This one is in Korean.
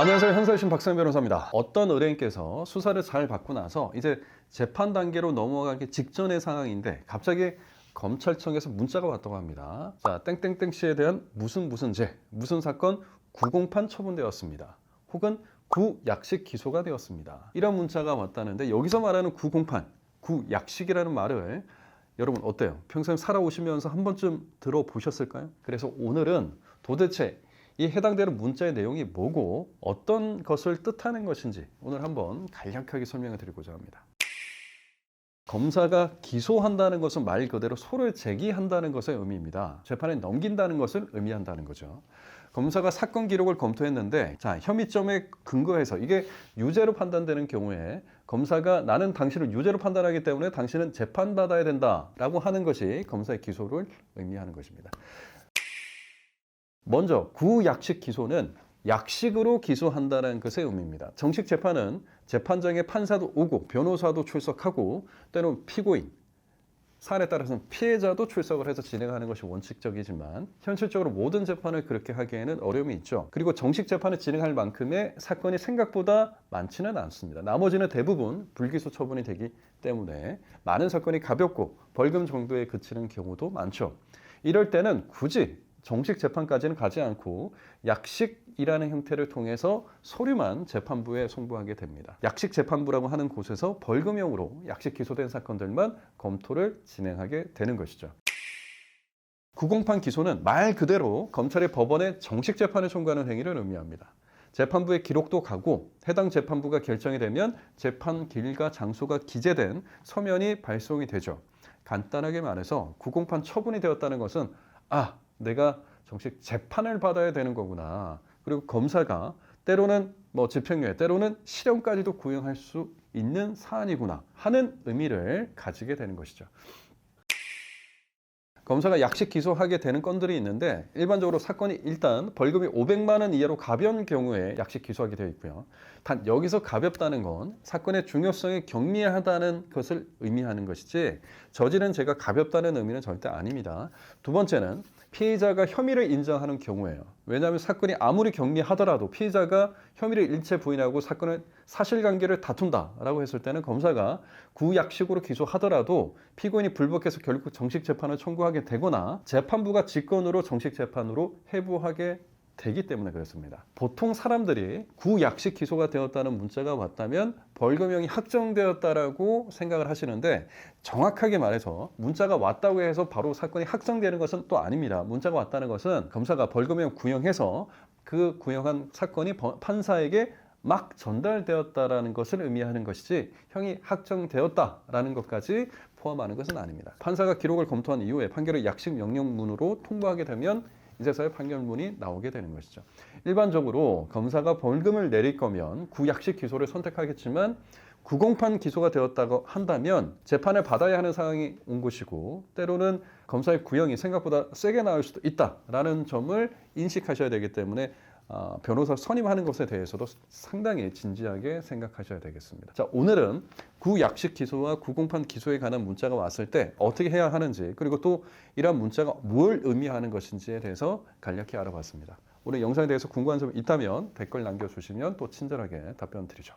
안녕하세요. 현설신 박상 변호사입니다. 어떤 의뢰인께서 수사를 잘 받고 나서 이제 재판 단계로 넘어가기 직전의 상황인데 갑자기 검찰청에서 문자가 왔다고 합니다. 자, 땡땡땡 씨에 대한 무슨 무슨 죄, 무슨 사건 구공판 처분되었습니다. 혹은 구약식 기소가 되었습니다. 이런 문자가 왔다는데 여기서 말하는 구공판, 구약식이라는 말을 여러분 어때요? 평생 살아오시면서 한 번쯤 들어보셨을까요? 그래서 오늘은 도대체 이 해당되는 문자의 내용이 뭐고 어떤 것을 뜻하는 것인지 오늘 한번 간략하게 설명을 드리고자 합니다. 검사가 기소한다는 것은 말 그대로 소를 제기한다는 것의 의미입니다. 재판에 넘긴다는 것을 의미한다는 거죠. 검사가 사건 기록을 검토했는데 자 혐의점에 근거해서 이게 유죄로 판단되는 경우에 검사가 나는 당신을 유죄로 판단하기 때문에 당신은 재판받아야 된다라고 하는 것이 검사의 기소를 의미하는 것입니다. 먼저 구약식 기소는 약식으로 기소한다는 것의 의미입니다. 정식 재판은 재판장에 판사도 오고 변호사도 출석하고 때로는 피고인, 사안에 따라서는 피해자도 출석을 해서 진행하는 것이 원칙적이지만 현실적으로 모든 재판을 그렇게 하기에는 어려움이 있죠. 그리고 정식 재판을 진행할 만큼의 사건이 생각보다 많지는 않습니다. 나머지는 대부분 불기소 처분이 되기 때문에 많은 사건이 가볍고 벌금 정도에 그치는 경우도 많죠. 이럴 때는 굳이 정식 재판까지는 가지 않고 약식이라는 형태를 통해서 서류만 재판부에 송부하게 됩니다. 약식 재판부라고 하는 곳에서 벌금형으로 약식 기소된 사건들만 검토를 진행하게 되는 것이죠. 구공판 기소는 말 그대로 검찰이 법원에 정식 재판을 청구하는 행위를 의미합니다. 재판부의 기록도 가고 해당 재판부가 결정이 되면 재판 길과 장소가 기재된 서면이 발송이 되죠. 간단하게 말해서 구공판 처분이 되었다는 것은 아 내가 정식 재판을 받아야 되는 거구나. 그리고 검사가 때로는 뭐 집행유예, 때로는 실형까지도 구형할 수 있는 사안이구나 하는 의미를 가지게 되는 것이죠. 검사가 약식 기소하게 되는 건들이 있는데 일반적으로 사건이 일단 벌금이 500만 원 이하로 가벼운 경우에 약식 기소하게 되어 있고요. 단 여기서 가볍다는 건 사건의 중요성이 경미하다는 것을 의미하는 것이지 저지른 죄가 가볍다는 의미는 절대 아닙니다. 두 번째는 피해자가 혐의를 인정하는 경우예요. 왜냐하면 사건이 아무리 경미하더라도 피해자가 혐의를 일체 부인하고 사건의 사실관계를 다툰다라고 했을 때는 검사가 구약식으로 기소하더라도 피고인이 불복해서 결국 정식 재판을 청구하게 되거나 재판부가 직권으로 정식 재판으로 회부하게 되기 때문에 그렇습니다. 보통 사람들이 구약식 기소가 되었다는 문자가 왔다면 벌금형이 확정되었다라고 생각을 하시는데 정확하게 말해서 문자가 왔다고 해서 바로 사건이 확정되는 것은 또 아닙니다. 문자가 왔다는 것은 검사가 벌금형 구형해서 그 구형한 사건이 번- 판사에게 막 전달되었다라는 것을 의미하는 것이지 형이 확정되었다라는 것까지 포함하는 것은 아닙니다. 판사가 기록을 검토한 이후에 판결을 약식 명령문으로 통보하게 되면 이제서야 판결문이 나오게 되는 것이죠. 일반적으로 검사가 벌금을 내릴 거면 구약식 기소를 선택하겠지만 구공판 기소가 되었다고 한다면 재판을 받아야 하는 상황이 온 것이고 때로는 검사의 구형이 생각보다 세게 나올 수도 있다라는 점을 인식하셔야 되기 때문에 어, 변호사 선임하는 것에 대해서도 상당히 진지하게 생각하셔야 되겠습니다. 자, 오늘은 구약식 기소와 구공판 기소에 관한 문자가 왔을 때 어떻게 해야 하는지 그리고 또 이러한 문자가 뭘 의미하는 것인지에 대해서 간략히 알아봤습니다. 오늘 영상에 대해서 궁금한 점이 있다면 댓글 남겨주시면 또 친절하게 답변 드리죠.